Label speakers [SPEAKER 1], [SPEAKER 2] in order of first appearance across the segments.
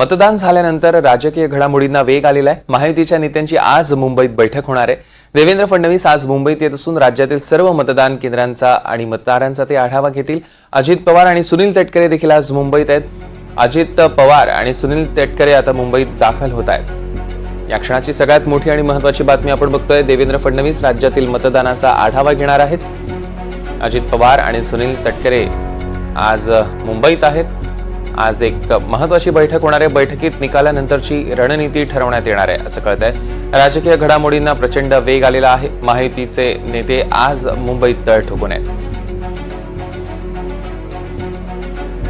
[SPEAKER 1] मतदान झाल्यानंतर राजकीय घडामोडींना वेग आलेला आहे. महायुतीच्या नेत्यांची आज मुंबईत बैठक होणार आहे. देवेंद्र फडणवीस आज मुंबईत येत असून राज्यातील सर्व मतदान केंद्रांचा आणि मतदारांचा ते आढावा घेतील. अजित पवार आणि सुनील तटकरे देखील आज मुंबईत आहेत. अजित पवार आणि सुनील तटकरे आता मुंबईत दाखल होत आहेत. या क्षणाची सगळ्यात मोठी आणि महत्वाची बातमी आपण बघतोय. देवेंद्र फडणवीस राज्यातील मतदानाचा आढावा घेणार आहेत. अजित पवार आणि सुनील तटकरे आज मुंबईत आहेत. आज एक महत्वाची बैठक होणार आहे. बैठकीत निकालानंतरची रणनीती ठरवण्यात येणार आहे असं कळत आहे राजकीय घडामोडींना प्रचंड वेग आलेला आहे. माहितीचे नेते आज मुंबईत तळ ठोकून आहेत.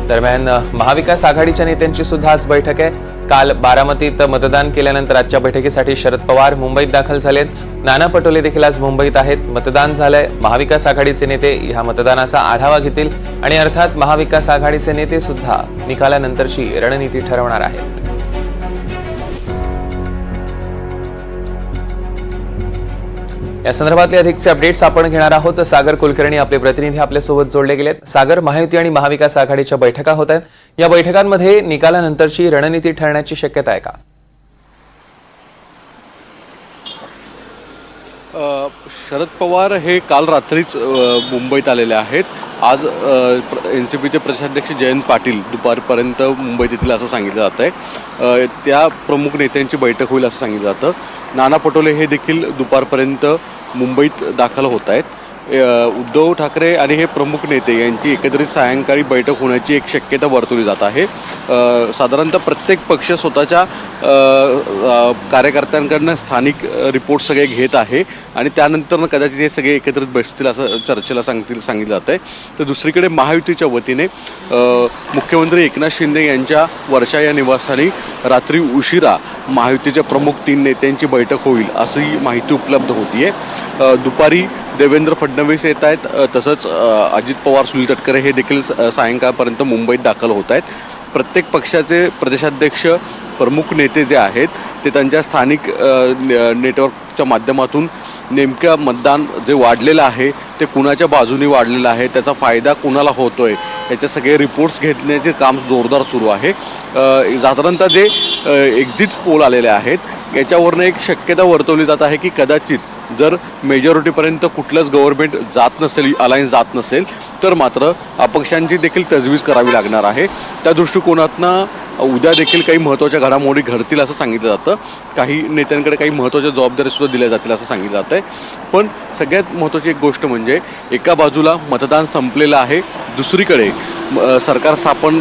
[SPEAKER 1] दरम्यान महाविकास आघाडीच्या नेत्यांची सुद्धा आज बैठक आहे. काल बारामतीत मतदान केल्यानंतर आजच्या बैठकीसाठी शरद पवार मुंबईत दाखल झालेत. नाना पटोले देखील आज मुंबईत आहेत. मतदान झालंय. महाविकास आघाडीचे नेते ह्या मतदानाचा आढावा घेतील आणि अर्थात महाविकास आघाडीचे नेते सुद्धा निकालानंतरची रणनीती ठरवणार आहेत. या संदर्भातले अधिकचे अपडेट्स आपण घेणार आहोत. सागर कुलकर्णी आपले प्रतिनिधी आपल्यासोबत जोडले गेलेत. सागर महायुती आणि महाविकास आघाडीच्या बैठका होत आहेत. या बैठकांमध्ये निकालानंतरची रणनीती ठरण्याची शक्यता आहे का?
[SPEAKER 2] शरद पवार हे काल रात्रीच मुंबईत आलेले आहेत. आज एन सी पीचे प्रदेशाध्यक्ष जयंत पाटील दुपारपर्यंत मुंबईत येतील असं सांगितलं जातं आहे त्या प्रमुख नेत्यांची बैठक होईल असं सांगितलं जातं. नाना पटोले हे देखील दुपारपर्यंत मुंबईत दाखल होत आहेत. उद्धव ठाकरे आणि हे प्रमुख नेते यांची एकत्रित सायंकाळी बैठक होण्याची एक शक्यता वर्तवली जात आहे. साधारणतः प्रत्येक पक्ष स्वतःच्या कार्यकर्त्यांकडनं स्थानिक रिपोर्ट सगळे घेत आहे आणि त्यानंतर कदाचित हे सगळे एकत्रित बसतील असं चर्चेला सांगतील सांगितलं जात आहे तर दुसरीकडे महायुतीच्या वतीने मुख्यमंत्री एकनाथ शिंदे यांच्या वर्षा या निवासस्थानी रात्री उशिरा महायुतीच्या प्रमुख तीन नेत्यांची बैठक होईल अशी माहिती उपलब्ध होती आहे दुपारी देवेंद्र फडणवीस येत आहेत. तसंच अजित पवार सुनील तटकरे हे देखील स- सायंकाळपर्यंत मुंबईत दाखल होत आहेत. प्रत्येक पक्षाचे प्रदेशाध्यक्ष प्रमुख नेते जे आहेत ते त्यांच्या स्थानिक ने- नेटवर्कच्या माध्यमातून नेमक्या मतदान जे वाढलेलं आहे ते कुणाच्या बाजूने वाढलेलं आहे त्याचा फायदा कुणाला होतोय याचे सगळे रिपोर्ट्स घेण्याचे काम जोरदार सुरू आहे. साधारणतः जे एक्झिट पोल आलेले आहेत याच्यावरनं एक शक्यता वर्तवली जात आहे की कदाचित जर मेजॉरिटीपर्यंत कुठलंच गव्हर्नमेंट जात नसेल अलायन्स जात नसेल तर मात्र अपक्षांची देखील तजवीज करावी लागणार आहे. त्या दृष्टिकोनातनं उद्या देखील काही महत्त्वाच्या घडामोडी घडतील असं सांगितलं जातं. काही नेत्यांकडे काही महत्त्वाच्या जबाबदारीसुद्धा दिल्या जातील असं सांगितलं जातं आहे पण सगळ्यात महत्त्वाची एक गोष्ट म्हणजे एका बाजूला मतदान संपलेलं आहे. दुसरीकडे सरकार स्थापन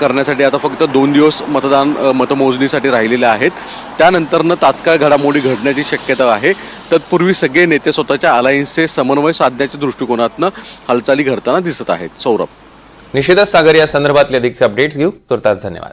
[SPEAKER 2] करण्यासाठी आता फक्त दोन दिवस मतदान मतमोजणीसाठी राहिलेले आहेत. त्यानंतरनं तात्काळ घडामोडी घडण्याची शक्यता आहे. तत्पूर्वी सगळे नेते स्वतःच्या अलायन्सचे समन्वय साधण्याच्या दृष्टिकोनातनं हालचाली घडताना दिसत आहेत. सौरभ.
[SPEAKER 1] निश्चितच सागर या संदर्भातले अधिकचे अपडेट्स घेऊ. तुर्तास धन्यवाद.